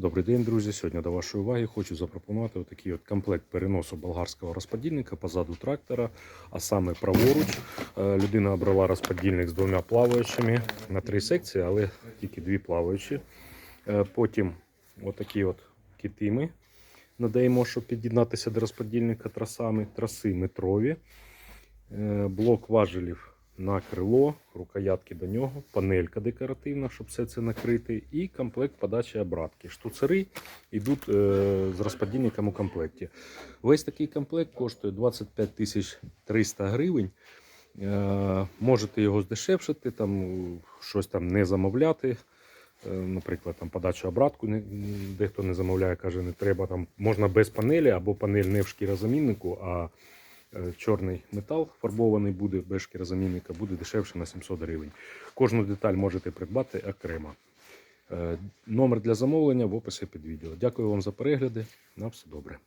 Добрий день, друзі. Сьогодні до вашої уваги хочу запропонувати такий от комплект переносу болгарського розподільника позаду трактора, а саме праворуч. Е, Людина обрала розподільник з двома плаваючими на три секції, але тільки дві плаваючі. Е, Потім отакі от кити ми надаємо, щоб під'єднатися до розподільника трасами. Траси метрові, Е, блок важелів на крило, рукоятки до нього, панелька декоративна, щоб все це накрити, і комплект подачі обратки. Штуцери йдуть е, з розподільником у комплекті. Весь такий комплект коштує 25 тисяч 300 гривень. Е, можете його здешевшити, там, щось там не замовляти. Е, Наприклад, там подачу обратку дехто не замовляє, каже, не треба там можна без панелі або панель не в шкірозаміннику, а чорний метал фарбований буде без шкірозамінника, буде дешевше на 700 гривень. Кожну деталь можете придбати окремо. Е, Номер для замовлення в описі під відео. Дякую вам за перегляди. На все добре.